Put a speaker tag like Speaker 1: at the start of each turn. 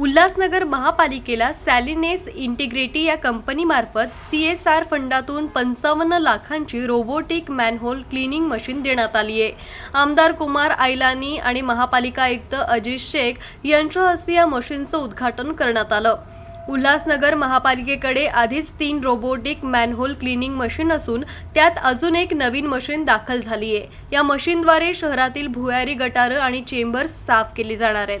Speaker 1: उल्हासनगर महापालिकेला सॅलिनेस इंटिग्रेटी या कंपनीमार्फत सी एस आर फंडातून पंचावन्न लाखांची रोबोटिक मॅनहोल क्लिनिंग मशीन देण्यात आली आहे. आमदार कुमार आयलानी आणि महापालिका आयुक्त अजित शेख यांच्या हस्ते या मशीनचं उद्घाटन करण्यात आलं. उल्हासनगर महापालिकेकडे आधीच तीन रोबोटिक मॅनहोल क्लिनिंग मशीन असून त्यात अजून एक नवीन मशीन दाखल झाली आहे. या मशीनद्वारे शहरातील भुयारी गटारं आणि चेंबर्स साफ केली जाणार आहेत.